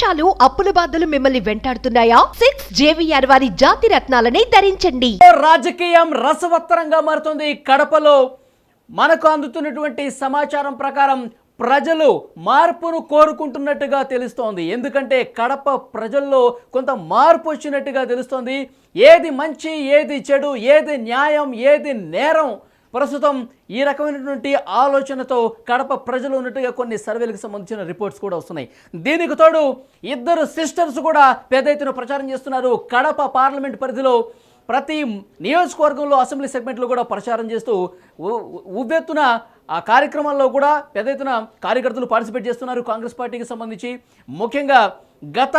మోసాలు అప్పుల బాధలు మిమ్మల్ని వెంటాడుతున్నాయా? సిక్స్ జేవిఆర్ వారి జాతి రత్నాలని ధరించండి. రాజకీయం రసవత్తరంగా మారుతుంది కడపలో. మనకు అందుతున్నటువంటి సమాచారం ప్రకారం ప్రజలు మార్పును కోరుకుంటున్నట్టుగా తెలుస్తోంది. ఎందుకంటే కడప ప్రజల్లో కొంత మార్పు వచ్చినట్టుగా తెలుస్తోంది. ఏది మంచి ఏది చెడు ఏది న్యాయం ఏది నేరం ప్రస్తుతం ఈ రకమైనటువంటి ఆలోచనతో కడప ప్రజలు ఉన్నట్టుగా కొన్ని సర్వేలకు సంబంధించిన రిపోర్ట్స్ కూడా వస్తున్నాయి. దీనికి తోడు ఇద్దరు సిస్టర్స్ కూడా పెద్ద ఎత్తున ప్రచారం చేస్తున్నారు. కడప పార్లమెంట్ పరిధిలో ప్రతి నియోజకవర్గంలో అసెంబ్లీ సెగ్మెంట్లో కూడా ప్రచారం చేస్తూ ఉ- ఉవ్వెత్తున ఆ కార్యక్రమాల్లో కూడా పెద్ద ఎత్తున కార్యకర్తలు పార్టిసిపేట్ చేస్తున్నారు కాంగ్రెస్ పార్టీకి సంబంధించి. ముఖ్యంగా గత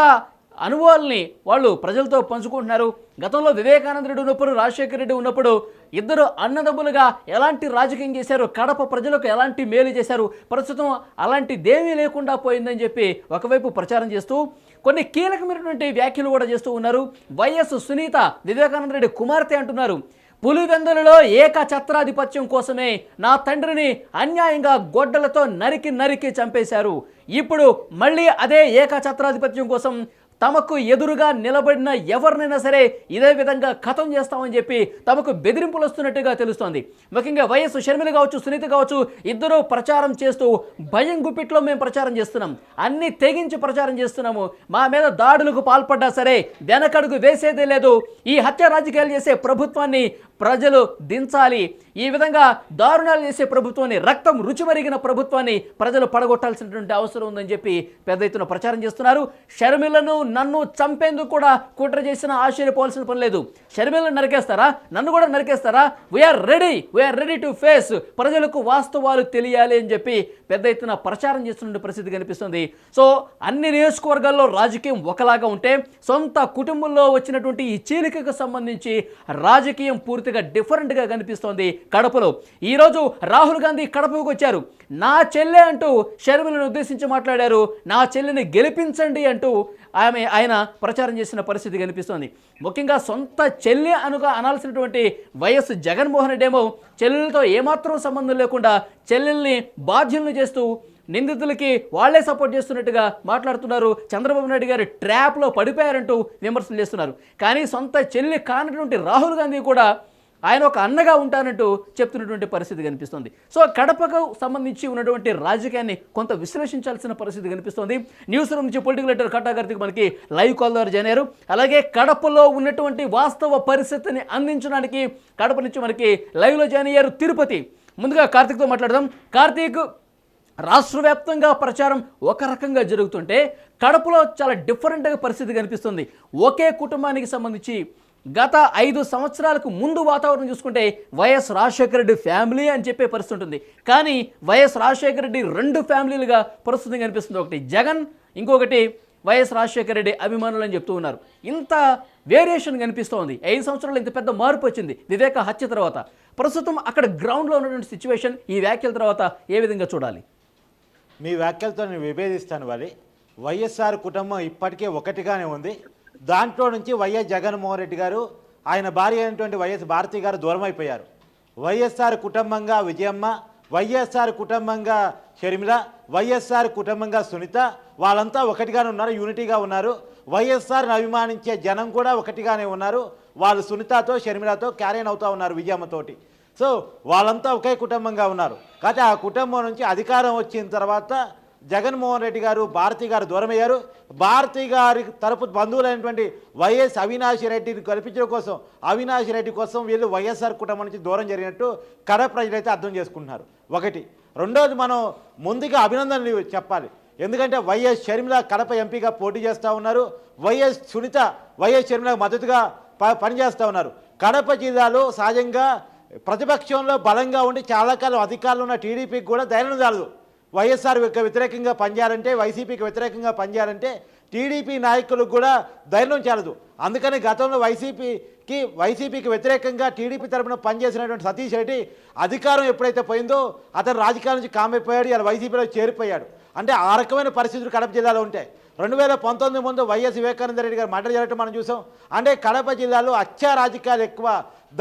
అనుభవాల్ని వాళ్ళు ప్రజలతో పంచుకుంటున్నారు. గతంలో వివేకానంద రెడ్డి ఉన్నప్పుడు రాజశేఖర రెడ్డి ఉన్నప్పుడు ఇద్దరు అన్నదమ్ములుగా ఎలాంటి రాజకీయం చేశారు? కడప ప్రజలకు ఎలాంటి మేలు చేశారు? ప్రస్తుతం అలాంటి దేమీ లేకుండా పోయిందని చెప్పి ఒకవైపు ప్రచారం చేస్తూ కొన్ని కీలకమైనటువంటి వ్యాఖ్యలు కూడా చేస్తూ ఉన్నారు. వైఎస్ సునీత వివేకానంద రెడ్డి కుమార్తె అంటున్నారు. పులివెందులలో ఏక ఛత్రాధిపత్యం కోసమే నా తండ్రిని అన్యాయంగా గొడ్డలతో నరికి నరికి చంపేశారు. ఇప్పుడు మళ్ళీ అదే ఏక ఛత్రాధిపత్యం కోసం తమకు ఎదురుగా నిలబడిన ఎవరినైనా సరే ఇదే విధంగా ఖతం చేస్తామని చెప్పి తమకు బెదిరింపులు వస్తున్నట్టుగా తెలుస్తోంది. ముఖ్యంగా వైఎస్ షర్మిల కావచ్చు సునీత కావచ్చు ఇద్దరు ప్రచారం చేస్తూ భయం గుప్పిట్లో మేము ప్రచారం చేస్తున్నాం. అన్ని తెగించి ప్రచారం చేస్తున్నాము. మా మీద దాడులకు పాల్పడ్డా సరే వెనకడుగు వేసేదే లేదు. ఈ హత్య రాజకీయాలు చేసే ప్రభుత్వాన్ని ప్రజలు దించాలి. ఈ విధంగా దారుణాలు చేసే ప్రభుత్వాన్ని రక్తం రుచిమరిగిన ప్రభుత్వాన్ని ప్రజలు పడగొట్టాల్సినటువంటి అవసరం ఉందని చెప్పి పెద్ద ఎత్తున ప్రచారం చేస్తున్నారు. షర్మిలను నన్ను చంపేందుకు కూడా కుట్ర చేసిన ఆశ్చర్యపోవాల్సిన పని లేదు. షర్మిలను నరికేస్తారా? నన్ను కూడా నరికేస్తారా? We're ready we're ready to face ప్రజలకు వాస్తవాలు తెలియాలి అని చెప్పి పెద్ద ఎత్తున ప్రచారం చేస్తున్న పరిస్థితి కనిపిస్తుంది. సో అన్ని నియోజకవర్గాల్లో రాజకీయం ఒకలాగా ఉంటే సొంత కుటుంబంలో వచ్చినటువంటి ఈ చీలికకు సంబంధించి రాజకీయం పూర్తిగా డిఫరెంట్గా కనిపిస్తోంది కడపలో. ఈరోజు రాహుల్ గాంధీ కడపకు వచ్చారు. నా చెల్లె అంటూ షర్మిలను ఉద్దేశించి మాట్లాడారు. నా చెల్లిని గెలిపించండి అంటూ ఆమె ఆయన ప్రచారం చేసిన పరిస్థితి కనిపిస్తోంది. ముఖ్యంగా సొంత చెల్లి అనుగా అనాల్సినటువంటి వైఎస్ జగన్మోహన్ రెడ్డి ఏమో చెల్లెలతో ఏమాత్రం సంబంధం లేకుండా చెల్లెల్ని బాధ్యులను చేస్తూ నిందితులకి వాళ్ళే సపోర్ట్ చేస్తున్నట్టుగా మాట్లాడుతున్నారు. చంద్రబాబు నాయుడు గారు ట్రాప్లో పడిపోయారంటూ విమర్శలు చేస్తున్నారు. కానీ సొంత చెల్లి కానటువంటి రాహుల్ గాంధీ కూడా ఆయన ఒక అన్నగా ఉంటానంటూ చెప్తున్నటువంటి పరిస్థితి కనిపిస్తుంది. సో కడపకు సంబంధించి ఉన్నటువంటి రాజకీయాన్ని కొంత విశ్లేషించాల్సిన పరిస్థితి కనిపిస్తుంది. న్యూస్ రూమ్ నుంచి పొలిటికల్ లెటర్ కట్టా మనకి లైవ్ కాల్ ద్వారా జాయిన్ అయ్యారు. అలాగే కడపలో ఉన్నటువంటి వాస్తవ పరిస్థితిని అందించడానికి కడప నుంచి మనకి లైవ్లో జాయిన్ అయ్యారు తిరుపతి. ముందుగా కార్తీక్తో మాట్లాడదాం. కార్తీక్ రాష్ట్ర వ్యాప్తంగా ప్రచారం ఒక రకంగా జరుగుతుంటే కడపలో చాలా డిఫరెంట్గా పరిస్థితి కనిపిస్తుంది. ఒకే కుటుంబానికి సంబంధించి గత ఐదు సంవత్సరాలకు ముందు వాతావరణం చూసుకుంటే వైఎస్ రాజశేఖర రెడ్డి ఫ్యామిలీ అని చెప్పే పరిస్థితి ఉంటుంది. కానీ వైఎస్ రాజశేఖర రెడ్డి రెండు ఫ్యామిలీలుగా పరిస్థితి కనిపిస్తుంది. ఒకటి జగన్ ఇంకొకటి వైఎస్ రాజశేఖర రెడ్డి అభిమానులు అని చెప్తూ ఉన్నారు. ఇంత వేరియేషన్ కనిపిస్తోంది. ఐదు సంవత్సరాలు ఇంత పెద్ద మార్పు వచ్చింది. వివేక హత్య తర్వాత. ప్రస్తుతం అక్కడ గ్రౌండ్లో ఉన్నటువంటి సిచ్యువేషన్ ఈ వ్యాఖ్యల తర్వాత ఏ విధంగా చూడాలి? మీ వ్యాఖ్యలతో నేను విభేదిస్తాను మరి వైఎస్ఆర్ కుటుంబం ఇప్పటికే ఒకటిగానే ఉంది. దాంట్లో నుంచి వైఎస్ జగన్మోహన్ రెడ్డి గారు ఆయన భార్య అయినటువంటి వైఎస్ భారతి గారు దూరం అయిపోయారు వైఎస్ఆర్ కుటుంబంగా విజయమ్మ వైఎస్ఆర్ కుటుంబంగా షర్మిల వైఎస్ఆర్ కుటుంబంగా సునీత వాళ్ళంతా ఒకటిగానే ఉన్నారు యూనిటీగా ఉన్నారు. వైఎస్ఆర్ని అభిమానించే జనం కూడా ఒకటిగానే ఉన్నారు. వాళ్ళు సునీతతో షర్మిలతో క్యారియన్ అవుతూ ఉన్నారు విజయమ్మతోటి. సో వాళ్ళంతా ఒకే కుటుంబంగా ఉన్నారు. కాబట్టి ఆ కుటుంబం నుంచి అధికారం వచ్చిన తర్వాత జగన్మోహన్ రెడ్డి గారు భారతి గారు దూరమయ్యారు. భారతి గారి తరపు బంధువులైనటువంటి వైఎస్ అవినాష్ రెడ్డిని కల్పించడం కోసం అవినాష్ రెడ్డి కోసం వీళ్ళు వైఎస్ఆర్ కుటుంబం నుంచి దూరం జరిగినట్టు కడ ప్రజలైతే అర్థం చేసుకుంటున్నారు. ఒకటి. రెండోది మనం ముందుగా అభినందనలు చెప్పాలి. ఎందుకంటే వైఎస్ షర్మిల కడప ఎంపీగా పోటీ చేస్తూ ఉన్నారు. వైఎస్ సునీత వైఎస్ షర్మిలకు మద్దతుగా ప పనిచేస్తూ ఉన్నారు. కడప జిల్లాలో సహజంగా ప్రతిపక్షంలో బలంగా ఉండి చాలా కాలం అధికారంలో ఉన్న టీడీపీకి కూడా ధైర్యం చాలదు వైఎస్ఆర్ వ్యతిరేకంగా పనిచేయాలంటే వైసీపీకి వ్యతిరేకంగా పనిచేయాలంటే టీడీపీ నాయకులకు కూడా ధైర్యం చాలదు. అందుకని గతంలో వైసీపీకి వైసీపీకి వ్యతిరేకంగా టీడీపీ తరఫున పనిచేసినటువంటి సతీష్ రెడ్డి అధికారం ఎప్పుడైతే పోయిందో అతను రాజకీయాల నుంచి కామైపోయాడు ఇలా వైసీపీలో చేరిపోయాడు. అంటే ఆ రకమైన పరిస్థితులు కడప జిల్లాలో ఉంటాయి. రెండు వేల పంతొమ్మిది ముందు వైఎస్ వివేకానంద రెడ్డి గారు మండలి జరగటం మనం చూసాం. అంటే కడప జిల్లాలో హత్యా రాజకీయాలు ఎక్కువ.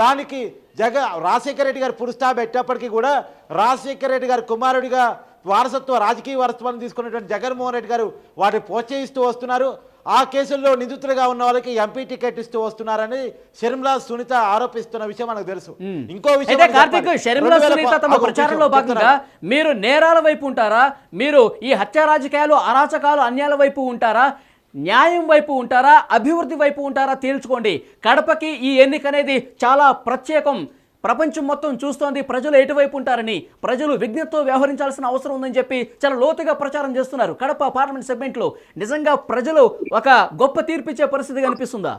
దానికి జగ రాజశేఖర రెడ్డి గారు పురుస్తా పెట్టేప్పటికీ కూడా రాజశేఖర రెడ్డి గారు కుమారుడిగా వారసత్వ రాజకీయ వారసత్వాన్ని తీసుకున్నటువంటి జగన్మోహన్ రెడ్డి గారు వాటిని ప్రోత్సహిస్తూ వస్తున్నారు. ఆ కేసుల్లో నిందితులుగా ఉన్న వాళ్ళకి ఎంపీ టికెట్ ఇస్తూ వస్తున్నారని షర్మిలా సునీత ఆరోపిస్తున్న విషయం మనకు తెలుసు. ఇంకో విషయం కార్తీక్. షర్మిల 2000 సునీత తమ ప్రచారంలో భాగంగా. మీరు నేరాల వైపు ఉంటారా? మీరు ఈ హత్య రాజకీయాలు అరాచకాలు అన్యాయాల వైపు ఉంటారా? న్యాయం వైపు ఉంటారా? అభివృద్ధి వైపు ఉంటారా? తేల్చుకోండి. కడపకి ఈ ఎన్నిక అనేది చాలా ప్రత్యేకం. ప్రపంచం మొత్తం చూస్తోంది ప్రజలు ఎటువైపు ఉంటారని ప్రజలు విజ్ఞతతో వ్యవహరించాల్సిన అవసరం ఉందని చెప్పి చాలా లోతుగా ప్రచారం చేస్తున్నారు. కడప పార్లమెంట్ సెగ్మెంట్లో నిజంగా ప్రజలు ఒక గొప్ప తీర్పిచ్చే పరిస్థితి కనిపిస్తుందా?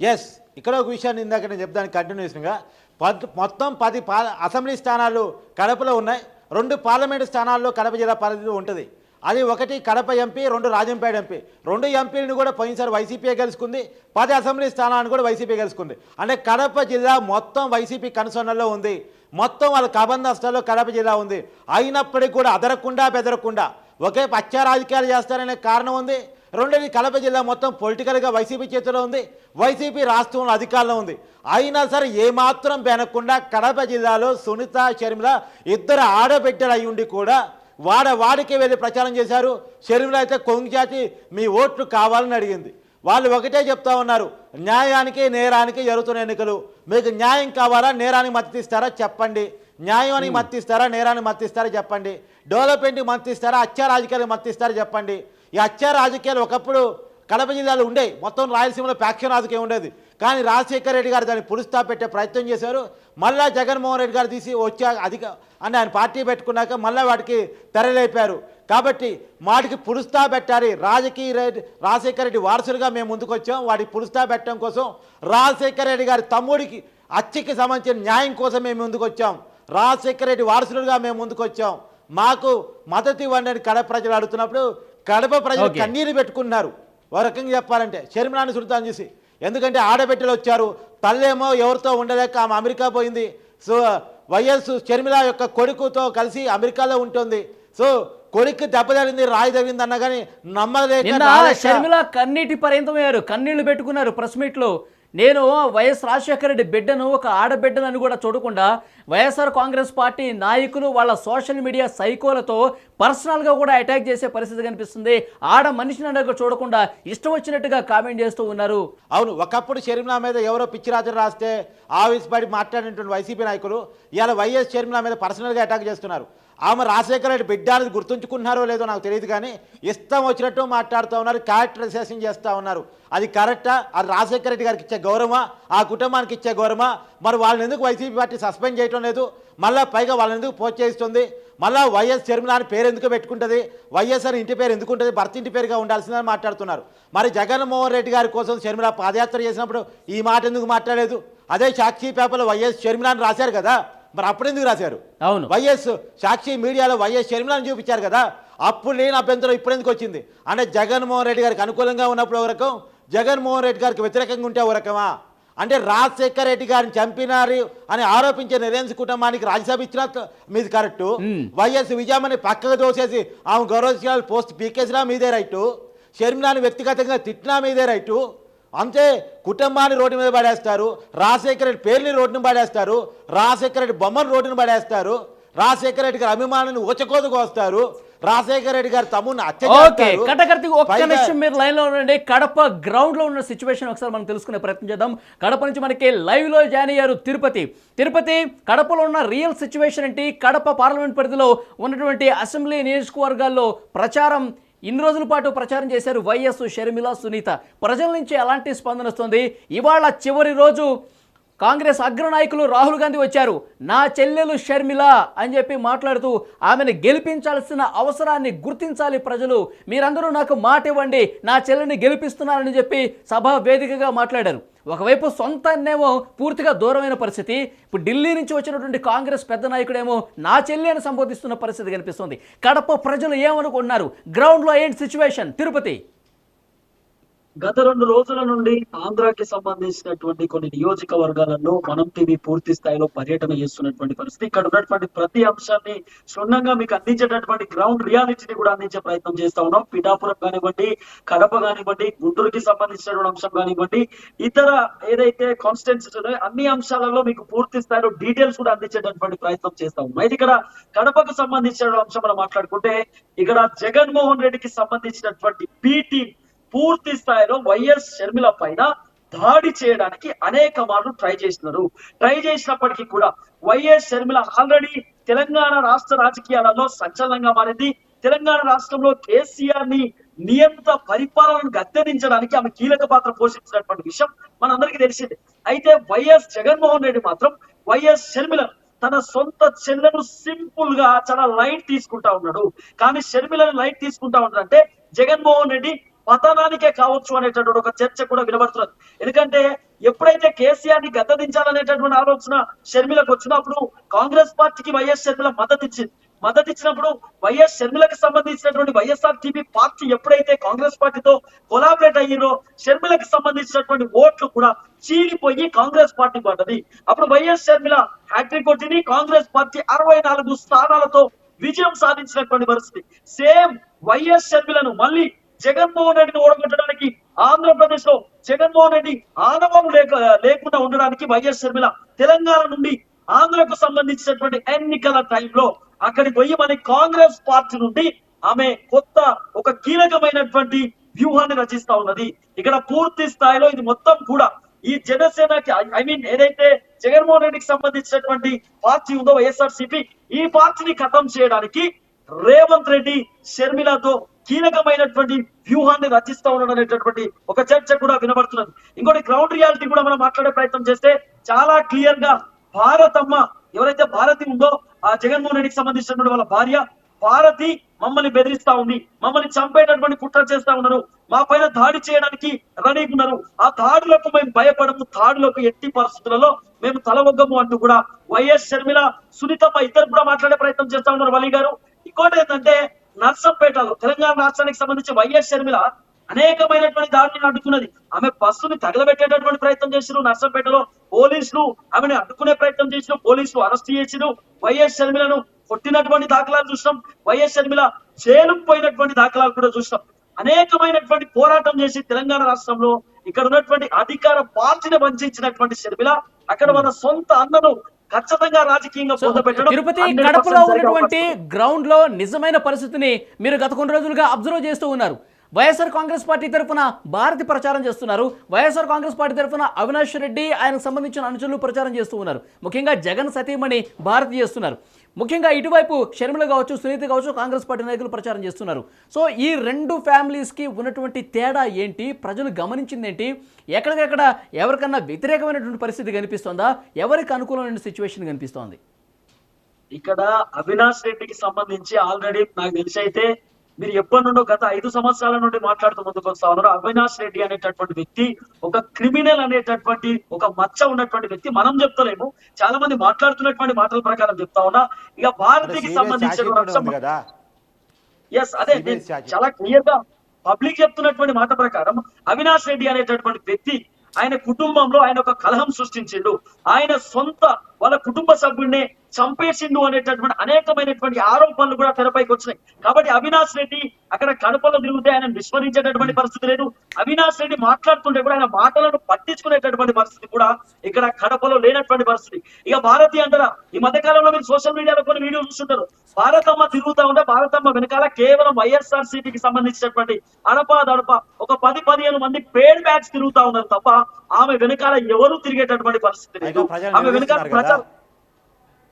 ఎస్ ఇక్కడ ఒక విషయాన్ని ఇందాక నేను చెప్తాను కంటిన్యూస్గా. పద్ మొత్తం పది అసెంబ్లీ స్థానాలు కడపలో ఉన్నాయి. రెండు పార్లమెంటు స్థానాల్లో కడప జిల్లా పరిధిలో ఉంటుంది. అది ఒకటి కడప ఎంపీ రెండు రాజంపేట ఎంపీ. రెండు ఎంపీలను కూడా పోయినసారి వైసీపీ గెలుచుకుంది. పది అసెంబ్లీ స్థానాలను కూడా వైసీపీ గెలుచుకుంది. అంటే కడప జిల్లా మొత్తం వైసీపీ కనుసన్నల్లో ఉంది. మొత్తం వాళ్ళ కబందస్తాల్లో కడప జిల్లా ఉంది. అయినప్పటికీ కూడా అదరకుండా బెదరకుండా ఒకే పచ్చ రాజకీయాలు చేస్తారనే కారణం ఉంది. రెండోది కడప జిల్లా మొత్తం పొలిటికల్గా వైసీపీ చేతిలో ఉంది. వైసీపీ రాష్ట్రంలో అధికారంలో ఉంది. అయినా సరే ఏమాత్రం వెనకుండా కడప జిల్లాలో సునీత షర్మిల ఇద్దరు ఆడబిడ్డలు అయి ఉండి కూడా వాడ వాడికి వెళ్ళి ప్రచారం చేశారు షర్మిల అయితే కొంగిచాచి మీ ఓట్లు కావాలని అడిగింది. వాళ్ళు ఒకటే చెప్తా ఉన్నారు న్యాయానికి నేరానికి జరుగుతున్న ఎన్నికలు. మీకు న్యాయం కావాలా నేరానికి మద్దతు ఇస్తారా చెప్పండి. న్యాయానికి మద్దతు ఇస్తారా నేరానికి మద్దతు ఇస్తారా చెప్పండి. డెవలప్మెంట్కి మద్దతు ఇస్తారా అత్యా రాజకీయాలకు మద్దతు ఇస్తారా చెప్పండి. ఈ అత్యా రాజకీయాలు ఒకప్పుడు కడప జిల్లాలో ఉండేవి. మొత్తం రాయలసీమలో ప్యాక్షన్ రాజకీయం ఉండేది. కానీ రాజశేఖర రెడ్డి గారు దాన్ని పురుస్తా పెట్టే ప్రయత్నం చేశారు. మళ్ళా జగన్మోహన్ రెడ్డి గారు తీసి వచ్చా అధిక అంటే ఆయన పార్టీ పెట్టుకున్నాక మళ్ళీ వాటికి తెరలేపారు. కాబట్టి వాటికి పురుస్తా పెట్టాలి. రాజకీయ రెడ్డి రాజశేఖర రెడ్డి వారసులుగా మేము ముందుకు వచ్చాం. వాటికి పురుస్తా పెట్టడం కోసం రాజశేఖర రెడ్డి గారి తమ్ముడికి అచ్చికి సంబంధించిన న్యాయం కోసం మేము ముందుకు వచ్చాం. రాజశేఖర రెడ్డి వారసులుగా మేము ముందుకు వచ్చాం. మాకు మద్దతు ఇవ్వండి అని కడప ప్రజలు అడుగుతున్నప్పుడు కడప ప్రజలు. కన్నీరు పెట్టుకున్నారు ఒక రకంగా చెప్పాలంటే. షర్మిలాని సుల్తాన్ చూసి. ఎందుకంటే ఆడబిడ్డలు వచ్చారు. తల్లేమో ఎవరితో ఉండలేక ఆమె అమెరికా పోయింది. సో వైఎస్ షర్మిల యొక్క కొడుకుతో కలిసి అమెరికాలో ఉంటుంది. సో కొడుకు దెబ్బ తగిలింది రాయి తగిలింది అన్న కానీ నమ్మలేక షర్మిల కన్నీటి పర్యంతమయ్యారు. కన్నీళ్ళు పెట్టుకున్నారు ప్రెస్ మీట్లో. నేను వైఎస్ రాజశేఖర రెడ్డి బిడ్డను ఒక ఆడబిడ్డను కూడా చూడకుండా వైఎస్ఆర్ కాంగ్రెస్ పార్టీ నాయకులు వాళ్ళ సోషల్ మీడియా సైకోలతో పర్సనల్గా కూడా అటాక్ చేసే పరిస్థితి కనిపిస్తుంది. ఆడ మనిషిని అనగా చూడకుండా ఇష్టం వచ్చినట్టుగా కామెంట్ చేస్తూ ఉన్నారు. అవును ఒకప్పుడు షర్మిల మీద ఎవరో పిచ్చి రాత్రి రాస్తే ఆవేశపడి మాట్లాడినటువంటి వైసీపీ నాయకులు ఇవాళ వైఎస్ షర్మిల మీద పర్సనల్గా అటాక్ చేస్తున్నారు. ఆమె రాజశేఖర రెడ్డి బిడ్డ అనేది గుర్తుంచుకున్నారో లేదో నాకు తెలియదు కానీ ఇష్టం వచ్చినట్టు మాట్లాడుతూ ఉన్నారు క్యారెక్టరైజేషన్ చేస్తూ ఉన్నారు. అది కరెక్టా అది రాజశేఖర రెడ్డి గారికి ఇచ్చే గౌరవమా? ఆ కుటుంబానికి ఇచ్చే గౌరవమా? మరి వాళ్ళని ఎందుకు వైసీపీ పార్టీ సస్పెండ్ చేయటం లేదు? మళ్ళీ పైగా వాళ్ళని ఎందుకు ప్రోత్సహిస్తుంది మళ్ళీ వైఎస్ చర్మిల అని పేరు ఎందుకు పెట్టుకుంటుంది? వైఎస్ అని ఇంటి పేరు ఎందుకు ఉంటుంది? భర్త ఇంటి పేరుగా ఉండాల్సిందని మాట్లాడుతున్నారు. మరి జగన్మోహన్ రెడ్డి గారి కోసం షర్మిల పాదయాత్ర చేసినప్పుడు ఈ మాట ఎందుకు మాట్లాడలేదు? అదే సాక్షి పేపర్లో వైఎస్ చర్మిల అని రాశారు కదా? మరి అప్పుడు ఎందుకు రాశారు? అవును. వైఎస్ సాక్షి మీడియాలో వైఎస్ షర్మిలను చూపించారు కదా. అప్పుడు లేని అభ్యంతరం ఇప్పుడు ఎందుకు వచ్చింది? అంటే జగన్మోహన్ రెడ్డి గారికి అనుకూలంగా ఉన్నప్పుడు ఒక రకం జగన్మోహన్ రెడ్డి గారికి వ్యతిరేకంగా ఉంటే ఒక రకమా అంటే రాజశేఖర రెడ్డి గారిని చంపినారు అని ఆరోపించే నిరేన్స్ కుటుంబానికి రాజ్యసభ ఇచ్చిన మీది కరెక్టు. వైఎస్ విజయమ్మని పక్కకు దోసేసి ఆమె గౌరవ పోస్ట్ పీకేసినా మీదే రైటు. షర్మిలాని వ్యక్తిగతంగా తిట్టినా మీదే రైటు. అంతే కుటుంబాన్ని రోడ్డు మీద పడేస్తారు. రాజశేఖర రెడ్డి పేర్ని రోడ్డును పడేస్తారు. రాజశేఖర రెడ్డి బొమ్మను రోడ్డును పడేస్తారు. రాజశేఖర రెడ్డి గారి అభిమానులు ఊచకోతకు వస్తారు. రాజశేఖర రెడ్డి గారి తమ్ముడిని హత్య ఓకే. కటకర్తి ఒక్క నిమిషం మీరు లైన్లో ఉండండి. కడప గ్రౌండ్లో ఉన్న సిచ్యువేషన్ ఒకసారి మనం తెలుసుకునే ప్రయత్నం చేద్దాం. కడప నుంచి మనకి లైవ్లో జాయిన్ అయ్యారు తిరుపతి. తిరుపతి కడపలో ఉన్న రియల్ సిచ్యువేషన్ ఏంటి? కడప పార్లమెంట్ పరిధిలో ఉన్నటువంటి అసెంబ్లీ నియోజకవర్గాల్లో ప్రచారం ఇన్ని రోజుల పాటు ప్రచారం చేశారు వైఎస్ షర్మిల సునీత. ప్రజల నుంచి ఎలాంటి స్పందన వస్తుంది? ఇవాళ చివరి రోజు కాంగ్రెస్ అగ్రనాయకులు రాహుల్ గాంధీ వచ్చారు. నా చెల్లెలు షర్మిల అని చెప్పి మాట్లాడుతూ ఆమెను గెలిపించాల్సిన అవసరాన్ని గుర్తించాలి ప్రజలు. మీరందరూ నాకు మాట ఇవ్వండి. నా చెల్లెని గెలిపిస్తున్నారని చెప్పి సభా వేదికగా మాట్లాడారు. ఒకవైపు సొంతాన్నేమో పూర్తిగా దూరమైన పరిస్థితి ఇప్పుడు ఢిల్లీ నుంచి వచ్చినటువంటి కాంగ్రెస్ పెద్ద నాయకుడేమో నా చెల్లి అని సంబోధిస్తున్న పరిస్థితి కనిపిస్తుంది. కడప ప్రజలు ఏమనుకుంటున్నారు? గ్రౌండ్లో ఏంటి సిచ్యువేషన్ తిరుపతి. గత రెండు రోజుల నుండి ఆంధ్రాకి సంబంధించినటువంటి కొన్ని నియోజకవర్గాలలో మనం టీవీ పూర్తి స్థాయిలో పర్యటన చేస్తున్నటువంటి పరిస్థితి. ఇక్కడ ఉన్నటువంటి ప్రతి అంశాన్ని క్షుణ్ణంగా మీకు అందించేటటువంటి గ్రౌండ్ రియాలిటీని కూడా అందించే ప్రయత్నం చేస్తా ఉన్నాం. పిఠాపురం కానివ్వండి కడప కానివ్వండి గుంటూరుకి సంబంధించినటువంటి అంశం కానివ్వండి ఇతర ఏదైతే కాన్స్టిట్యున్సీస్ ఉన్నాయో అన్ని అంశాలలో మీకు పూర్తి స్థాయిలో డీటెయిల్స్ కూడా అందించేటటువంటి ప్రయత్నం చేస్తా ఉన్నాం. అయితే ఇక్కడ కడపకు సంబంధించిన అంశం మనం మాట్లాడుకుంటే ఇక్కడ జగన్మోహన్ రెడ్డికి సంబంధించినటువంటి బీటీ పూర్తి స్థాయిలో వైఎస్ షర్మిల పైన దాడి చేయడానికి అనేక మార్లు ట్రై చేసినారు ట్రై చేసినప్పటికీ కూడా వైఎస్ షర్మిల ఆల్రెడీ తెలంగాణ రాష్ట్ర రాజకీయాలలో సంచలనంగా మారింది. తెలంగాణ రాష్ట్రంలో కేసీఆర్ని నియంత్ర పరిపాలనను గద్దెదించడానికి ఆమె కీలక పాత్ర పోషించినటువంటి విషయం మనందరికీ తెలిసిందే. అయితే వైఎస్ జగన్మోహన్ రెడ్డి మాత్రం వైఎస్ షర్మిల తన సొంత చెల్లెను సింపుల్గా చాలా లైట్ తీసుకుంటా ఉన్నాడు. కానీ షర్మిలను లైట్ తీసుకుంటా ఉన్నాడంటే జగన్మోహన్ రెడ్డి పతనానికే కావచ్చు అనేటటువంటి ఒక చర్చ కూడా వినబడుతున్నది. ఎందుకంటే ఎప్పుడైతే కేసీఆర్ని గద్దదించాలనేటటువంటి ఆలోచన షర్మిలకు వచ్చినప్పుడు కాంగ్రెస్ పార్టీకి వైఎస్ షర్మిల మద్దతు ఇచ్చింది. మద్దతు ఇచ్చినప్పుడు వైఎస్ షర్మిలకు సంబంధించినటువంటి వైఎస్ఆర్ టీపీ పార్టీ ఎప్పుడైతే కాంగ్రెస్ పార్టీతో కొలాబరేట్ అయ్యిందో షర్మిలకు సంబంధించినటువంటి ఓట్లు కూడా చీలిపోయి కాంగ్రెస్ పార్టీ పడ్డది. అప్పుడు వైఎస్ షర్మిల హ్యాట్రిక్ కొట్టింది. కాంగ్రెస్ పార్టీ అరవై నాలుగు స్థానాలతో విజయం సాధించినటువంటి పరిస్థితి. సేమ్ వైఎస్ షర్మిలను మళ్ళీ జగన్మోహన్ రెడ్డిని ఓడగొట్టడానికి ఆంధ్రప్రదేశ్లో జగన్మోహన్ రెడ్డి ఆనవం లేక లేకుండా ఉండడానికి వైఎస్ షర్మిల తెలంగాణ నుండి ఆంధ్రకు సంబంధించినటువంటి ఎన్నికల టైంలో అక్కడికి పోయి మన కాంగ్రెస్ పార్టీ నుండి ఆమె కొత్త ఒక కీలకమైనటువంటి వ్యూహాన్ని రచిస్తా ఉన్నది. ఇక్కడ పూర్తి స్థాయిలో ఇది మొత్తం కూడా ఈ జనసేనకి ఐ మీన్ ఏదైతే జగన్మోహన్ రెడ్డికి సంబంధించినటువంటి పార్టీ ఉందో వైఎస్ఆర్ ఈ పార్టీని ఖతం చేయడానికి రేవంత్ రెడ్డి షర్మిలతో కీలకమైనటువంటి వ్యూహాన్ని రచిస్తా ఉన్నాడు అనేటటువంటి ఒక చర్చ కూడా వినబడుతున్నది. ఇంకోటి గ్రౌండ్ రియాలిటీ కూడా మనం మాట్లాడే ప్రయత్నం చేస్తే చాలా క్లియర్గా భారతమ్మ ఎవరైతే భారతి ఉందో ఆ జగన్మోహన్ రెడ్డికి సంబంధించినటువంటి వాళ్ళ భార్య భారతి మమ్మల్ని బెదిరిస్తా ఉంది. మమ్మల్ని చంపేటటువంటి కుట్ర చేస్తా ఉన్నారు. మా పైన దాడి చేయడానికి ఉన్నారు. ఆ దాడులకు మేము భయపడము. దాడులకు ఎట్టి పరిస్థితులలో మేము తలవగ్గము అంటూ కూడా వైఎస్ షర్మిల సునీతమ్మ ఇద్దరు కూడా మాట్లాడే ప్రయత్నం చేస్తా ఉన్నారు వలి గారు. ఇంకోటి ఏంటంటే నర్సంపేటలో తెలంగాణ రాష్ట్రానికి సంబంధించి వైఎస్ షర్మిల అనేకమైనటువంటి దాడిని అడ్డుకున్నది ఆమె బస్సుని తగలబెట్టేటటువంటి ప్రయత్నం చేసిరు నర్సంపేటలో పోలీసులు ఆమెను అడ్డుకునే ప్రయత్నం చేసిన పోలీసులు అరెస్ట్ చేసిరు వైఎస్ షర్మిలను కొట్టినటువంటి దాఖలాలు చూసినాం. వైఎస్ షర్మిల జైలుకు పోయినటువంటి దాఖలాలు కూడా చూసినాం. అనేకమైనటువంటి పోరాటం చేసి తెలంగాణ రాష్ట్రంలో ఇక్కడ ఉన్నటువంటి అధికార పార్టీని వంచినటువంటి షర్మిల అక్కడ మన సొంత అన్నను ఖచ్చితంగా రాజకీయంగా తిరుపతి 100% కడపలో ఉన్నటువంటి గ్రౌండ్లో నిజమైన పరిస్థితిని మీరు గత కొన్ని రోజులుగా అబ్జర్వ్ చేస్తూ ఉన్నారు. వైఎస్ఆర్ కాంగ్రెస్ పార్టీ తరఫున భారతి ప్రచారం చేస్తున్నారు. వైఎస్ఆర్ కాంగ్రెస్ పార్టీ తరఫున అవినాష్ రెడ్డి ఆయనకు సంబంధించిన అనుచరులు ప్రచారం చేస్తూ ఉన్నారు. ముఖ్యంగా జగన్ సతీమణి భారతి చేస్తున్నారు. ముఖ్యంగా ఇటువైపు షర్మిల కావచ్చు సునీత కావచ్చు కాంగ్రెస్ పార్టీ నాయకులు ప్రచారం చేస్తున్నారు. సో ఈ రెండు ఫ్యామిలీస్కి ఉన్నటువంటి తేడా ఏంటి? ప్రజలు గమనించింది ఏంటి ఎక్కడికెక్కడ ఎవరికన్నా వ్యతిరేకమైనటువంటి పరిస్థితి కనిపిస్తోందా? ఎవరికి అనుకూలమైన సిచ్యువేషన్ కనిపిస్తోంది? ఇక్కడ అవినాష్ రెడ్డికి సంబంధించి ఆల్రెడీ నాకు తెలిసి అయితే మీరు ఎప్పటి నుండో గత ఐదు సంవత్సరాల నుండి మాట్లాడుతూ ముందుకు వస్తా ఉన్నారు. అవినాష్ రెడ్డి అనేటటువంటి వ్యక్తి ఒక క్రిమినల్ అనేటటువంటి ఒక మచ్చ ఉన్నటువంటి వ్యక్తి మనం చెప్తలేము. చాలా మంది మాట్లాడుతున్నటువంటి మాటల ప్రకారం చెప్తా ఉన్నా. ఇక భారతికి సంబంధించిన ఎస్ అదే. చాలా క్లియర్గా పబ్లిక్ చెప్తున్నటువంటి మాట ప్రకారం అవినాష్ రెడ్డి అనేటటువంటి వ్యక్తి ఆయన కుటుంబంలో ఆయన ఒక కలహం సృష్టించిండు. ఆయన సొంత వాళ్ళ కుటుంబ సభ్యుడిని చంపేసిండు అనేటటువంటి అనేకమైనటువంటి ఆరోపణలు కూడా తెరపైకి వచ్చినాయి. కాబట్టి అవినాష్ రెడ్డి అక్కడ కడపలో తిరిగితే ఆయన విస్మరించేటటువంటి పరిస్థితి లేదు. అవినాష్ రెడ్డి మాట్లాడుతుంటే కూడా ఆయన మాటలను పట్టించుకునేటటువంటి పరిస్థితి కూడా ఇక్కడ కడపలో లేనటువంటి పరిస్థితి. ఇక భారతి అంటారా ఈ మధ్య కాలంలో మీరు సోషల్ మీడియాలో కొన్ని వీడియోలు చూస్తుంటారు. భారతమ్మ తిరుగుతా ఉంటే భారతమ్మ వెనకాల కేవలం వైఎస్ఆర్ సిపికి సంబంధించినటువంటి అడప దడప ఒక పది పదిహేను మంది పేడ్ బ్యాగ్స్ తిరుగుతా ఉన్నారు తప్ప ఆమె వెనకాల ఎవరు తిరిగేటటువంటి పరిస్థితి లేదు. ప్రజలు ఆమె వెనకాల కదా.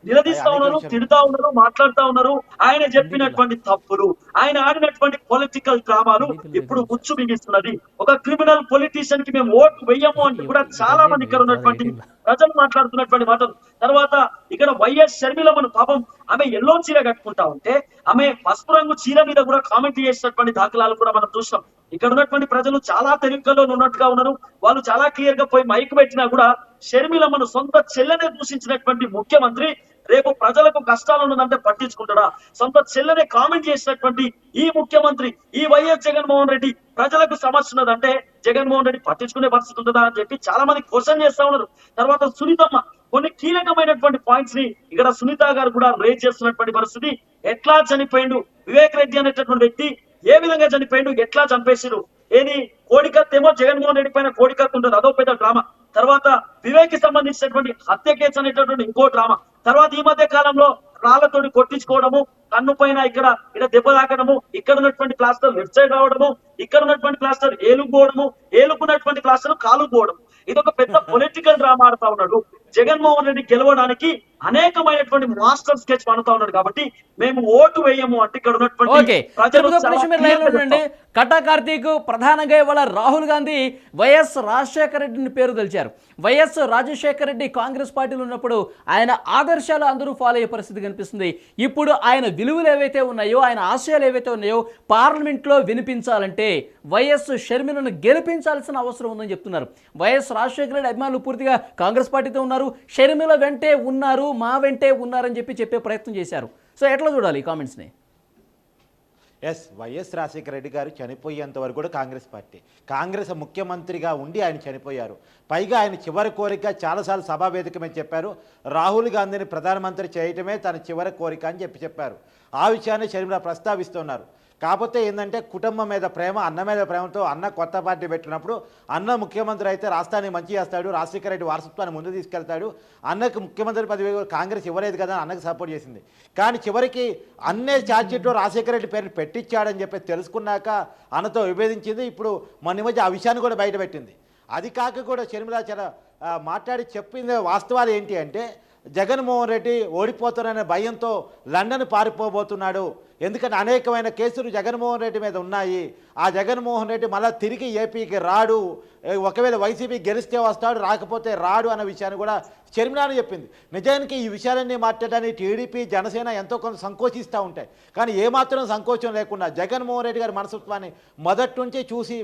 నిలదీస్తా ఉన్నారు. తిడుతా ఉన్నారు మాట్లాడుతా ఉన్నారు. ఆయన చెప్పినటువంటి తప్పులు ఆయన ఆడినటువంటి పొలిటికల్ డ్రామాలు ఇప్పుడు ఉచ్చు బిగిస్తున్నది. ఒక క్రిమినల్ పొలిటీషియన్కి మేము ఓటు వెయ్యము అంటే కూడా చాలా మంది ఇక్కడ ఉన్నటువంటి ప్రజలు మాట్లాడుతున్నటువంటి మాటలు. తర్వాత ఇక్కడ వైఎస్ షర్మిలమ్మను పాపం ఆమె ఎల్లో చీర కట్టుకుంటా ఉంటే ఆమె పసుపు రంగు చీర మీద కూడా కామెంట్ చేసినటువంటి దాఖలాలు కూడా మనం చూసాం ఇక్కడ ఉన్నటువంటి ప్రజలు చాలా తెలివికల్లో ఉన్నట్టుగా ఉన్నారు. వాళ్ళు చాలా క్లియర్గా పోయి మైక్ పెట్టినా కూడా షర్మిలమ్మను సొంత చెల్లెనే దూషించినటువంటి ముఖ్యమంత్రి రేపు ప్రజలకు కష్టాలు ఉన్నదంటే పట్టించుకుంటాడా? సొంత చెల్లెనే కామెంట్ చేసినటువంటి ఈ ముఖ్యమంత్రి ఈ వైఎస్ జగన్మోహన్ రెడ్డి ప్రజలకు సమస్య ఉన్నదంటే జగన్మోహన్ రెడ్డి పట్టించుకునే పరిస్థితి ఉంటుందా అని చెప్పి చాలా మంది క్వశ్చన్ చేస్తా ఉన్నారు. తర్వాత సునీతమ్మ కొన్ని కీలకమైనటువంటి పాయింట్స్ని ఇక్కడ సునీత గారు కూడా రేజ్ చేస్తున్నటువంటి పరిస్థితి. ఎట్లా చనిపోయిండు? వివేక్ రెడ్డి అనేటటువంటి వ్యక్తి ఏ విధంగా చనిపోయిండు ఎట్లా చంపేసిరు ఏది కోడికత్ ఏమో జగన్మోహన్ రెడ్డి పైన కోడికత్ ఉంటుంది అదో పెద్ద డ్రామా. తర్వాత వివేక్కి సంబంధించినటువంటి హత్య కేసు అనేటటువంటి ఇంకో డ్రామా. తర్వాత ఈ మధ్య కాలంలో రాళ్ళతోటి కొట్టించుకోవడము కన్ను పైన ఇక్కడ ఇక్కడ దెబ్బ తాకడము ఇక్కడ ఉన్నటువంటి ప్లాస్టర్ లెఫ్ట్ సైడ్ రావడము ఇక్కడ ఉన్నటువంటి ప్లాస్టర్ ఏలుకుపోవడము ఏలుకున్నటువంటి ప్లాస్టర్ కాలుకుపోవడం ఇది ఒక పెద్ద పొలిటికల్ డ్రామా ఆడుతా ఉన్నాడు జగన్మోహన్ రెడ్డి గెలవడానికి అనేకమైనటువంటి మాస్టర్ స్కెచ్ పడుతా ఉన్నాడు కాబట్టి మేము ఓటు వేయము అంటే ఇక్కడ ఉన్నటువంటి కట్టా కార్తీక్ ప్రధానంగా ఇవాళ రాహుల్ గాంధీ వైఎస్ రాజశేఖర రెడ్డిని పేరు తెలిచారు. వైఎస్ రాజశేఖర రెడ్డి కాంగ్రెస్ పార్టీలో ఉన్నప్పుడు ఆయన ఆదర్శాలు అందరూ ఫాలో అయ్యే పరిస్థితి కనిపిస్తుంది. ఇప్పుడు ఆయన విలువలు ఏవైతే ఉన్నాయో ఆయన ఆశయాలు ఏవైతే ఉన్నాయో పార్లమెంట్లో వినిపించాలంటే వైఎస్ షర్మిలను గెలిపించాల్సిన అవసరం ఉందని చెప్తున్నారు. వైఎస్ రాజశేఖర రెడ్డి అభిమానులు పూర్తిగా కాంగ్రెస్ పార్టీతో ఉన్నారు. షర్మిల వెంటే ఉన్నారు. మా వెంటే ఉన్నారని చెప్పి చెప్పే ప్రయత్నం చేశారు. సో ఎట్లా చూడాలి ఈ కామెంట్స్ని S Y S Rajasekhara Reddy garu చనిపోయేంత వరకు కూడా కాంగ్రెస్ పార్టీ. కాంగ్రెస్ ముఖ్యమంత్రిగా ఉండి ఆయన చనిపోయారు. పైగా ఆయన చివరి కోరిక చాలాసార్లు సభావేదిక మీద చెప్పారు. రాహుల్ గాంధీని ప్రధానమంత్రి చేయటమే తన చివరి కోరిక అని చెప్పి చెప్పారు. ఆ విషయాన్ని షర్మిల ప్రస్తావిస్తున్నారు. కాకపోతే ఏంటంటే కుటుంబం మీద ప్రేమ అన్న మీద ప్రేమతో అన్న కొత్త పార్టీ పెట్టినప్పుడు అన్న ముఖ్యమంత్రి అయితే రాష్ట్రానికి మంచి చేస్తాడు రాజశేఖర రెడ్డి వారసత్వాన్ని ముందు తీసుకెళ్తాడు. అన్నకు ముఖ్యమంత్రి పదవి కాంగ్రెస్ ఇవ్వలేదు కదా అని అన్నకు సపోర్ట్ చేసింది. కానీ చివరికి అన్నే ఛార్జ్షీట్లో రాజశేఖర రెడ్డి పేరు పెట్టించాడని చెప్పి తెలుసుకున్నాక అన్నతో విభేదించింది. ఇప్పుడు మొన్న మధ్య ఆ విషయాన్ని కూడా బయటపెట్టింది. అది కాక కూడా షర్మిల చాలా మాట్లాడి చెప్పింది వాస్తవాలు ఏంటి అంటే జగన్మోహన్ రెడ్డి ఓడిపోతారనే భయంతో లండన్ పారిపోబోతున్నాడు. ఎందుకంటే అనేకమైన కేసులు జగన్మోహన్ రెడ్డి మీద ఉన్నాయి. ఆ జగన్మోహన్ రెడ్డి మళ్ళీ తిరిగి ఏపీకి రాడు. ఒకవేళ వైసీపీ గెలిస్తే వస్తాడు రాకపోతే రాడు అన్న విషయాన్ని కూడా షర్మిలాని చెప్పింది. నిజానికి ఈ విషయాలన్నీ మాట్లాడడానికి టీడీపీ జనసేన ఎంతో కొంత సంకోచిస్తూ ఉంటాయి. కానీ ఏమాత్రం సంకోచం లేకుండా జగన్మోహన్ రెడ్డి గారి మనస్తత్వాన్ని మొదటి నుంచి చూసి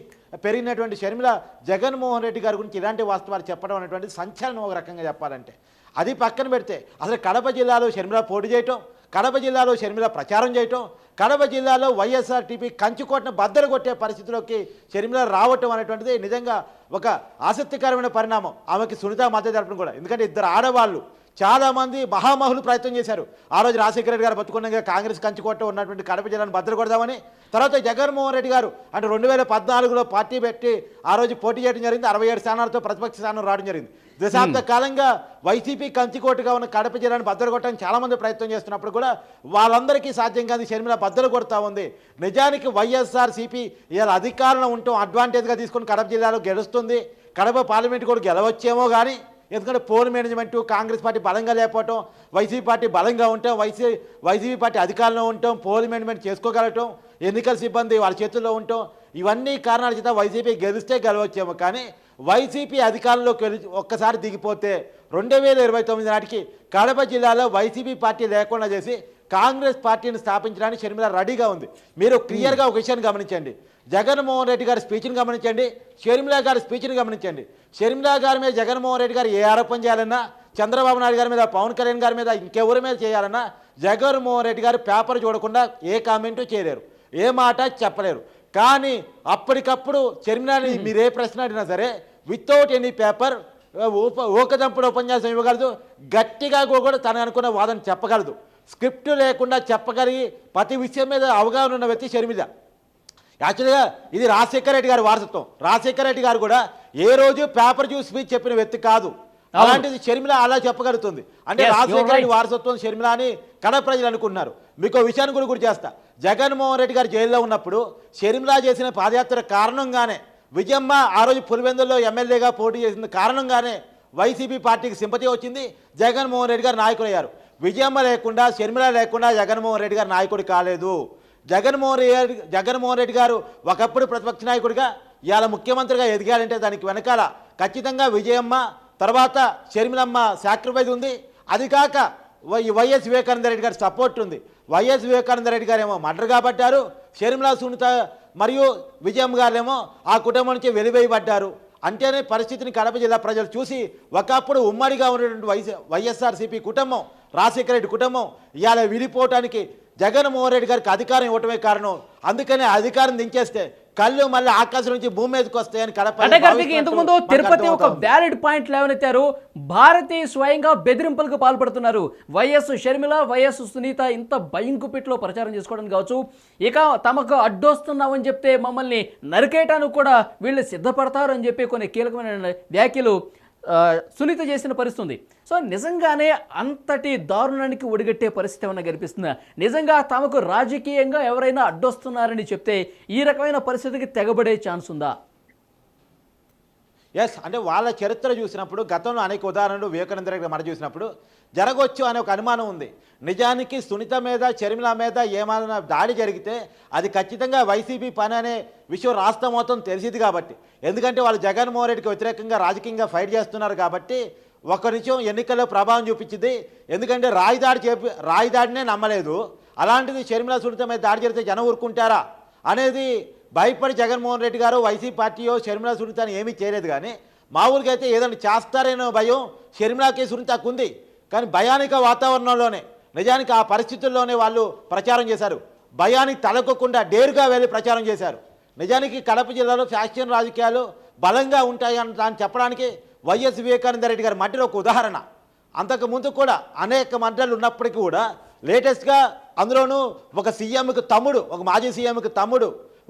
పెరిగినటువంటి షర్మిల జగన్మోహన్ రెడ్డి గారి గురించి ఇలాంటి వాస్తవాలు చెప్పడం అనేటువంటిది సంచలనం ఒక రకంగా చెప్పాలంటే. అది పక్కన పెడితే అసలు కడప జిల్లాలో షర్మిల పోటీ చేయటం కడప జిల్లాలో షర్మిల ప్రచారం చేయటం కడప జిల్లాలో వైఎస్ఆర్టీపీ కంచుకోటను బద్దలు కొట్టే పరిస్థితిలోకి షర్మిల రావటం అనేటువంటిది నిజంగా ఒక ఆసక్తికరమైన పరిణామం. ఆమెకి సునీత మద్దతు జరపడం కూడా. ఎందుకంటే ఇద్దరు ఆడవాళ్ళు. చాలామంది మహామహులు ప్రయత్నం చేశారు. ఆ రోజు రాజశేఖర రెడ్డి గారు బతుకున్నగా కాంగ్రెస్ కంచుకోట ఉన్నటువంటి కడప జిల్లాను బద్దలు కొడదామని తర్వాత జగన్మోహన్ రెడ్డి గారు అంటే రెండు వేల పద్నాలుగులో పార్టీ పెట్టి ఆ రోజు పోటీ చేయడం జరిగింది. అరవై ఏడు స్థానాలతో ప్రతిపక్ష స్థానం రావడం జరిగింది. దశాబ్ద కాలంగా వైసీపీ కంచికోటగా ఉన్న కడప జిల్లాను బద్దలు కొట్టడానికి చాలామంది ప్రయత్నం చేస్తున్నప్పుడు కూడా వాళ్ళందరికీ సాధ్యం కాదు షర్మిల బద్దలు కొడతా ఉంది. నిజానికి వైఎస్ఆర్ సిపి ఇలా అధికారంలో ఉండటం అడ్వాంటేజ్గా తీసుకుని కడప జిల్లాలో గెలుస్తుంది. కడప పార్లమెంట్ కూడా గెలవచ్చేమో కానీ ఎందుకంటే పోల్ మేనేజ్మెంట్ కాంగ్రెస్ పార్టీ బలంగా లేకపోవటం వైసీపీ పార్టీ బలంగా ఉండటం వైసీ వైసీపీ పార్టీ అధికారంలో ఉండటం పోల్ మేనేజ్మెంట్ చేసుకోగలగటం ఎన్నికల సిబ్బంది వాళ్ళ చేతుల్లో ఉండటం ఇవన్నీ కారణాల చేత వైసీపీ గెలిస్తే గెలవచ్చేమో. కానీ వైసీపీ అధికారంలోకి వెళ్ళి ఒక్కసారి దిగిపోతే రెండు వేల ఇరవై తొమ్మిది నాటికి కడప జిల్లాలో వైసీపీ పార్టీ లేకుండా చేసి కాంగ్రెస్ పార్టీని స్థాపించడానికి షర్మిల రెడీగా ఉంది. మీరు క్లియర్గా ఒక విషయాన్ని గమనించండి. జగన్మోహన్ రెడ్డి గారి స్పీచ్ని గమనించండి. షర్మిల గారి స్పీచ్ని గమనించండి. షర్మిల గారి మీద జగన్మోహన్ రెడ్డి గారు ఏ ఆరోపణ చేయాలన్నా చంద్రబాబు నాయుడు గారి మీద పవన్ కళ్యాణ్ గారి మీద ఇంకెవరి మీద చేయాలన్నా జగన్మోహన్ రెడ్డి గారు పేపర్ చూడకుండా ఏ కామెంటు చేయలేరు. ఏ మాట చెప్పలేరు. కానీ అప్పటికప్పుడు షర్మిలాని మీరు ఏ ప్రశ్న అడిగినా సరే వితౌట్ ఎనీ పేపర్ ఉప ఊకదంపుడు ఉపన్యాసం ఇవ్వగలదు. గట్టిగా కూడా తను అనుకున్న వాదన చెప్పగలదు. స్క్రిప్ట్ లేకుండా చెప్పగలిగి ప్రతి విషయం మీద అవగాహన ఉన్న వ్యక్తి షర్మిల యాక్చువల్గా ఇది రాజశేఖర రెడ్డి గారి వారసత్వం. రాజశేఖర రెడ్డి గారు కూడా ఏ రోజు పేపర్ చూసి స్పీచ్ చెప్పిన వ్యక్తి కాదు. అలాంటిది షర్మిల అలా చెప్పగలుగుతుంది. అంటే రాజశేఖర రెడ్డి. వారసత్వం షర్మిల అని కడ ప్రజలు అనుకున్నారు మీకు విషయాన్ని కూడా గుర్తు చేస్తా. జగన్మోహన్ రెడ్డి గారు జైల్లో ఉన్నప్పుడు షర్మిల చేసిన పాదయాత్ర కారణంగానే విజయమ్మ ఆ రోజు పులివెందుల్లో ఎమ్మెల్యేగా పోటీ చేసిన కారణంగానే వైసీపీ పార్టీకి సింపతి వచ్చింది. జగన్మోహన్ రెడ్డి గారు నాయకుడు అయ్యారు విజయమ్మ లేకుండా షర్మిల లేకుండా జగన్మోహన్ రెడ్డి గారు నాయకుడు కాలేదు. జగన్మోహన్ రెడ్డి జగన్మోహన్ రెడ్డి గారు ఒకప్పుడు ప్రతిపక్ష నాయకుడిగా ఇవాళ ముఖ్యమంత్రిగా ఎదిగాడంటే దానికి వెనకాల ఖచ్చితంగా విజయమ్మ తర్వాత షర్మిలమ్మ సాక్రిఫైస్ ఉంది. అది కాక వై- వైఎస్ వివేకానంద రెడ్డి గారి సపోర్ట్ ఉంది. వైఎస్ వివేకానంద రెడ్డి గారు ఏమో మర్డర్ కాబట్టారు. షర్మిలా సునీత మరియు విజయమ్మ గారేమో ఆ కుటుంబం నుంచి వెలివేయబడ్డారు. అంటేనే పరిస్థితిని కడప జిల్లా ప్రజలు చూసి ఒకప్పుడు ఉమ్మడిగా ఉన్నటువంటి వైఎస్ వైఎస్ఆర్సీపీ కుటుంబం రాజశేఖర రెడ్డి కుటుంబం ఇవాళ విడిపోవటానికి జగన్మోహన్ రెడ్డి గారికి అధికారం ఇవ్వటమే కారణం. అందుకనే అధికారం దించేస్తే కళ్ళు మళ్ళీ ఆకాశం నుంచి భూమి మీదకి వస్తాయని కడప అంటే కార్తీక్ ఇంతకు ముందు తిరుపతి ఒక వ్యాలిడ్ పాయింట్ లేవనెత్తారు భారతి స్వయంగా బెదిరింపులకు పాల్పడుతున్నారు. వైఎస్ షర్మిల వైఎస్ సునీత ఇంత భయంకుపిట్లో ప్రచారం చేసుకోవడానికి కావచ్చు. ఇక తమకు అడ్డొస్తున్నామని చెప్తే మమ్మల్ని నరికేయటానికి కూడా వీళ్ళు సిద్ధపడతారు అని చెప్పి కొన్ని కీలకమైన వ్యాఖ్యలు సునీత చేసిన పరిస్థితి ఉంది సో నిజంగానే అంతటి దారుణానికి ఒడిగట్టే పరిస్థితి ఏమైనా కనిపిస్తుందా? నిజంగా తమకు రాజకీయంగా ఎవరైనా అడ్డొస్తున్నారని చెప్తే ఈ రకమైన పరిస్థితికి తెగబడే ఛాన్స్ ఉందా? ఎస్ అంటే వాళ్ళ చరిత్ర చూసినప్పుడు గతంలో అనేక ఉదాహరణలు వివేకానంద రెడ్డి మన చూసినప్పుడు జరగవచ్చు అనే ఒక అనుమానం ఉంది. నిజానికి సునీత మీద చర్మిల మీద ఏమైనా దాడి జరిగితే అది ఖచ్చితంగా వైసీపీ పని అనే విషయం రాష్ట్రం మొత్తం తెలిసింది కాబట్టి. ఎందుకంటే వాళ్ళు జగన్మోహన్ రెడ్డికి వ్యతిరేకంగా రాజకీయంగా ఫైట్ చేస్తున్నారు కాబట్టి ఒక నిమిషం ఎన్నికల్లో ప్రభావం చూపించింది. ఎందుకంటే రాయిదాడి చెప్పి రాయిదాడినే నమ్మలేదు. అలాంటిది షర్మిల సునీత మీద దాడి జరిగితే జనం ఊరుకుంటారా? అనేది భయపడి జగన్మోహన్ రెడ్డి గారు వైసీపీ పార్టీయో షర్మిల సునీతని ఏమీ చేయలేదు కానీ మామూలుగా అయితే ఏదైనా చేస్తారేనో భయం షర్మిలాకి సునీతకు ఉంది. కానీ భయానిక వాతావరణంలోనే నిజానికి ఆ పరిస్థితుల్లోనే వాళ్ళు ప్రచారం చేశారు. భయానికి తలకొకుండా డేరుగా వెళ్ళి ప్రచారం చేశారు. నిజానికి కడప జిల్లాలో ఫ్యాక్షన్ రాజకీయాలు బలంగా ఉంటాయి అని దాన్ని చెప్పడానికి వైఎస్ వివేకానంద రెడ్డి గారి మధ్యలో ఒక ఉదాహరణ. అంతకు ముందు కూడా అనేక మంటలు ఉన్నప్పటికీ కూడా లేటెస్ట్గా అందులోనూ ఒక సీఎంకి తమ్ముడు ఒక మాజీ సీఎంకి తమ్ముడు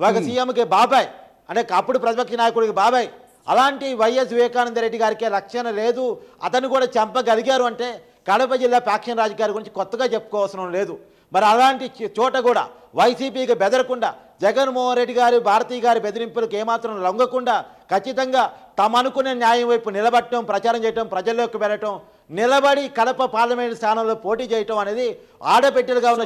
ఒక సీఎంకి బాబాయ్ అంటే అప్పుడు ప్రతిపక్ష నాయకుడికి బాబాయ్. అలాంటి వైఎస్ వివేకానంద రెడ్డి గారికి రక్షణ లేదు. అతను కూడా చంపగలిగారు అంటే కడప జిల్లా ఫ్యాక్షన్ రాజకీయాల గురించి కొత్తగా చెప్పుకోవాల్సిన లేదు. మరి అలాంటి చోట కూడా వైసీపీకి బెదరకుండా జగన్మోహన్ రెడ్డి గారి భారతీయ గారి బెదిరింపులకు ఏమాత్రం లొంగకుండా ఖచ్చితంగా తమ అనుకునే న్యాయం వైపు నిలబడటం ప్రచారం చేయటం ప్రజల్లోకి వెళ్ళటం నిలబడి కడప పార్లమెంట్ స్థానంలో పోటీ చేయటం అనేది ఆడబిడ్డలుగా ఉన్న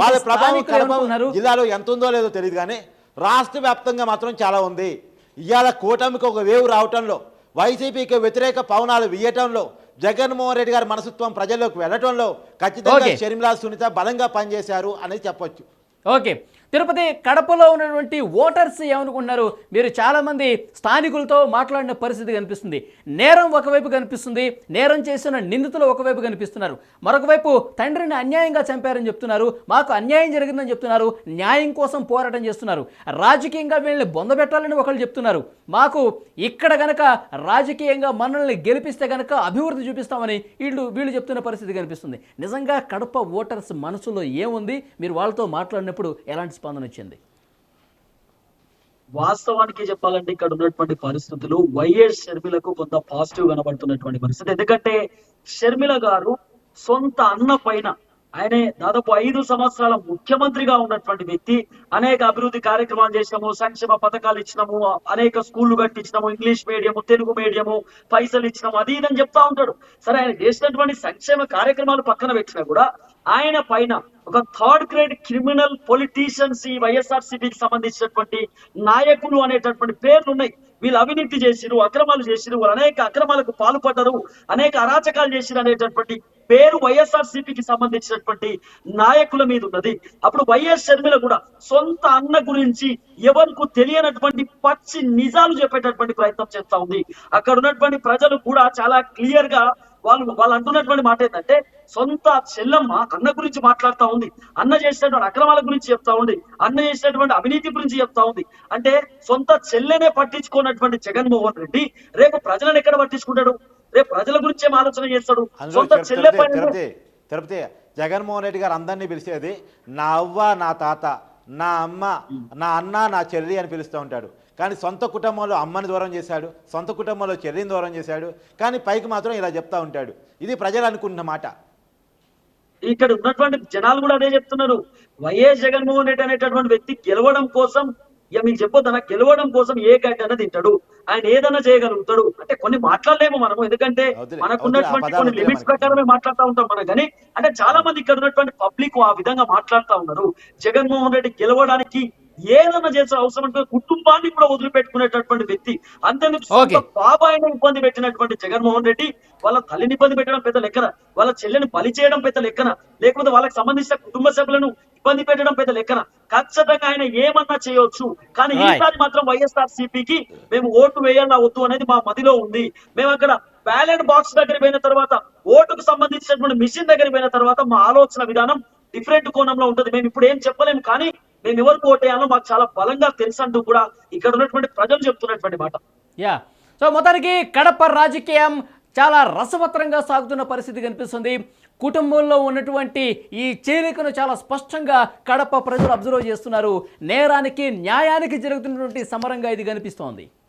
వాళ్ళ ప్రభావం కడప? జిల్లాలో ఎంత ఉందో లేదో తెలియదు కానీ రాష్ట్ర వ్యాప్తంగా మాత్రం చాలా ఉంది. ఇవాళ కూటమికి ఒక వేవ్ రావటంలో వైసీపీకి వ్యతిరేక పవనాలు వీయటంలో జగన్మోహన్ రెడ్డి గారి మనస్తత్వం ప్రజల్లోకి వెళ్ళటంలో ఖచ్చితంగా. షర్మిలా సునీత బలంగా పనిచేశారు అనేది చెప్పొచ్చు ఓకే తిరుపతి కడపలో ఉన్నటువంటి ఓటర్స్ ఏమనుకుంటున్నారు? మీరు చాలామంది స్థానికులతో మాట్లాడిన పరిస్థితి కనిపిస్తుంది. నేరం ఒకవైపు కనిపిస్తుంది. నేరం చేసిన నిందితులు ఒకవైపు కనిపిస్తున్నారు. మరొక వైపు తండ్రిని అన్యాయంగా చంపారని చెప్తున్నారు. మాకు అన్యాయం జరిగిందని చెప్తున్నారు. న్యాయం కోసం పోరాటం చేస్తున్నారు. రాజకీయంగా వీళ్ళని బొందబెట్టాలని ఒకళ్ళు చెప్తున్నారు. మాకు ఇక్కడ గనక రాజకీయంగా మనల్ని గెలిపిస్తే గనక అభివృద్ధి చూపిస్తామని వీళ్ళు వీళ్ళు చెప్తున్న పరిస్థితి కనిపిస్తుంది. నిజంగా కడప ఓటర్స్ మనసులో ఏముంది? మీరు వాళ్ళతో మాట్లాడినప్పుడు ఎలాంటి స్పందన ఇచ్చింది వాస్తవానికి చెప్పాలంటే ఇక్కడ ఉన్నటువంటి పరిస్థితులు వైఎస్ షర్మిలకు కొంత పాజిటివ్ కనబడుతున్నటువంటి పరిస్థితి. ఎందుకంటే షర్మిల గారు సొంత అన్న పైన ఆయనే దాదాపు ఐదు సంవత్సరాల ముఖ్యమంత్రిగా ఉన్నటువంటి వ్యక్తి. అనేక అభివృద్ధి కార్యక్రమాలు చేసినాము సంక్షేమ పథకాలు ఇచ్చినాము అనేక స్కూళ్ళు కట్టించినాము ఇంగ్లీష్ మీడియము తెలుగు మీడియము పైసలు ఇచ్చినాము అది ఇదని చెప్తా ఉంటాడు. సరే ఆయన చేసినటువంటి సంక్షేమ కార్యక్రమాలు పక్కన పెట్టినా కూడా ఆయన పైన ఒక థర్డ్ గ్రేడ్ క్రిమినల్ పొలిటీషియన్స్ ఈ వైఎస్ఆర్సీపీకి సంబంధించినటువంటి నాయకులు అనేటటువంటి పేర్లు ఉన్నాయి. వీళ్ళు అవినీతి చేసిరు అక్రమాలు చేసిరు వాళ్ళు అనేక అక్రమాలకు పాల్పడ్డరు అనేక అరాచకాలు చేసిరు అనేటటువంటి పేరు వైఎస్ఆర్సీపీకి సంబంధించినటువంటి నాయకుల మీద ఉన్నది. అప్పుడు వైఎస్ షర్మిల కూడా సొంత అన్న గురించి ఎవరికి తెలియనటువంటి పచ్చి నిజాలు చెప్పేటటువంటి ప్రయత్నం చేస్తా ఉంది. అక్కడ ఉన్నటువంటి ప్రజలు కూడా చాలా క్లియర్గా వాళ్ళు వాళ్ళు అంటున్నటువంటి మాట ఏంటంటే సొంత చెల్లమ్మ అన్న గురించి మాట్లాడుతా ఉంది. అన్న చేసినటువంటి అక్రమాల గురించి చెప్తా ఉంది. అన్న చేసినటువంటి అవినీతి గురించి చెప్తా ఉంది. అంటే సొంత చెల్లెనే పట్టించుకున్నటువంటి జగన్మోహన్ రెడ్డి రేపు ప్రజలను ఎక్కడ పట్టించుకుంటాడు? రేపు ప్రజల గురించి ఏం ఆలోచన చేస్తాడు? సొంత చెల్లె తిరుపతి జగన్మోహన్ రెడ్డి గారు అందరినీ పిలిచేది నా అవ్వ నా తాత నా అమ్మ నా అన్న నా చెల్లి అని పిలుస్తూ ఉంటాడు. కానీ సొంత కుటుంబంలో అమ్మని దూరం చేశాడు సొంత కుటుంబంలో చెల్లిని దూరం చేశాడు కానీ పైకి మాత్రం ఇలా చెప్తా ఉంటాడు. ఇది ప్రజలు అనుకుంటున్న మాట. ఇక్కడ ఉన్నటువంటి జనాలు కూడా అదే చెప్తున్నారు. వైఎస్ జగన్మోహన్ రెడ్డి అనేటటువంటి వ్యక్తి గెలవడం కోసం ఇక మీకు చెప్పొద్దన గెలవడం కోసం ఏ గడ్డన తింటాడు. ఆయన ఏదైనా చేయగలుగుతాడు. అంటే కొన్ని మాట్లాడలేము మనము. ఎందుకంటే మనకున్నటువంటి కొన్ని లిమిట్స్ ప్రకారమే మాట్లాడుతూ ఉంటాం మనం. కానీ అంటే చాలా మంది ఇక్కడ ఉన్నటువంటి పబ్లిక్ ఆ విధంగా మాట్లాడుతా ఉన్నారు. జగన్మోహన్ రెడ్డి గెలవడానికి ఏదైనా చేసే అవసరం అంటే కుటుంబాన్ని కూడా వదిలిపెట్టుకునేటటువంటి వ్యక్తి అంతేందుకు. బాబాయిని ఇబ్బంది పెట్టినటువంటి జగన్మోహన్ రెడ్డి వాళ్ళ తల్లిని ఇబ్బంది పెట్టడం పెద్ద లెక్కన వాళ్ళ చెల్లెని బలి చేయడం పెద్ద లెక్కన లేకపోతే వాళ్ళకి సంబంధించిన కుటుంబ సభ్యులను ఇబ్బంది పెట్టడం పెద్ద లెక్కన ఖచ్చితంగా ఆయన ఏమన్నా చేయొచ్చు కానీ. ఈసారి మాత్రం వైఎస్ఆర్ సిపికి మేము ఓటు వేయాలా వద్దు అనేది మా మదిలో ఉంది మేము అక్కడ బ్యాలెట్ బాక్స్ దగ్గర పోయిన తర్వాత ఓటుకు సంబంధించినటువంటి మిషన్ దగ్గర పోయిన తర్వాత మా ఆలోచన విధానం డిఫరెంట్ కోణంలో ఉంటుంది మేము ఇప్పుడు ఏం చెప్పలేము కానీ మేము ఎవరికి ఓటేయాలో మాకు చాలా బలంగా తెలుసు అంటూ కూడా ఇక్కడ ఉన్నటువంటి ప్రజలు చెప్తున్నటువంటి మాట. యా. సో మొత్తానికి కడప రాజకీయం చాలా రసవత్రంగా సాగుతున్న పరిస్థితి కనిపిస్తుంది. కుటుంబంలో ఉన్నటువంటి ఈ చేరికను చాలా స్పష్టంగా కడప ప్రజలు అబ్జర్వ్ చేస్తున్నారు. నేరానికి న్యాయానికి జరుగుతున్నటువంటి సమరంగా ఇది కనిపిస్తోంది.